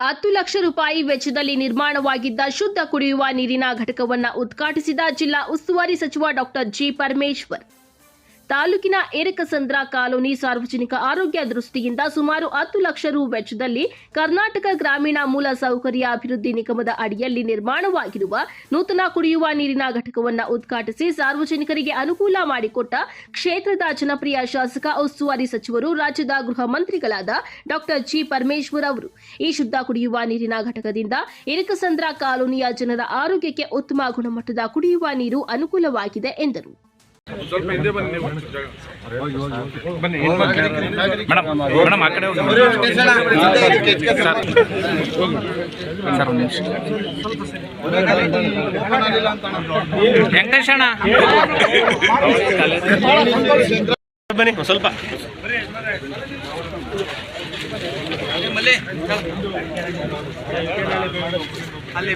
ಹತ್ತು ಲಕ್ಷ ರೂಪಾಯಿ ವೆಚ್ಚದಲ್ಲಿ ನಿರ್ಮಾಣವಾಗಿದ್ದ ಶುದ್ಧ ಕುಡಿಯುವ ನೀರಿನ ಘಟಕವನ್ನು ಉದ್ಘಾಟಿಸಿದ ಜಿಲ್ಲಾ ಉಸ್ತುವಾರಿ ಸಚಿವ ಡಾಕ್ಟರ್ ಜಿ ಪರಮೇಶ್ವರ್. ತಾಲೂಕಿನ ಏರಕಸಂದ್ರ ಕಾಲೋನಿ ಸಾರ್ವಜನಿಕ ಆರೋಗ್ಯ ದೃಷ್ಟಿಯಿಂದ ಸುಮಾರು ಹತ್ತು ಲಕ್ಷ ರು ವೆಚ್ಚದಲ್ಲಿ ಕರ್ನಾಟಕ ಗ್ರಾಮೀಣ ಮೂಲ ಸೌಕರ್ಯ ಅಭಿವೃದ್ಧಿ ನಿಗಮದ ಅಡಿಯಲ್ಲಿ ನಿರ್ಮಾಣವಾಗಿರುವ ನೂತನ ಕುಡಿಯುವ ನೀರಿನ ಘಟಕವನ್ನು ಉದ್ಘಾಟಿಸಿ ಸಾರ್ವಜನಿಕರಿಗೆ ಅನುಕೂಲ ಮಾಡಿಕೊಟ್ಟ ಕ್ಷೇತ್ರದ ಜನಪ್ರಿಯ ಶಾಸಕ, ಉಸ್ತುವಾರಿ ಸಚಿವರು, ರಾಜ್ಯದ ಗೃಹ ಮಂತ್ರಿಗಳಾದ ಡಾಕ್ಟರ್ ಜಿ ಪರಮೇಶ್ವರ್ ಅವರು. ಈ ಶುದ್ಧ ಕುಡಿಯುವ ನೀರಿನ ಘಟಕದಿಂದ ಇರಕಸಂದ್ರ ಕಾಲೋನಿಯ ಜನರ ಆರೋಗ್ಯಕ್ಕೆ ಉತ್ತಮ ಗುಣಮಟ್ಟದ ಕುಡಿಯುವ ನೀರು ಅನುಕೂಲವಾಗಿದೆ ಎಂದರು. ಸ್ವಲ್ಪ ಹಿಂದೆ ಬನ್ನಿ ನೀವು ಜಾಗ. ಬನ್ನಿ ಮೇಡಮ್ ಮೇಡಮ್ ಆ ಕಡೆ ಹೋಗಿ. ಸರ್ ಸರ್ ಒಂದು ನಿಮಿಷ. ವೆಂಕಟೇಶ್ ಅಣ್ಣ. ಬನ್ನಿ ಒಂದ್ ಸ್ವಲ್ಪ. ಅಲ್ಲಿ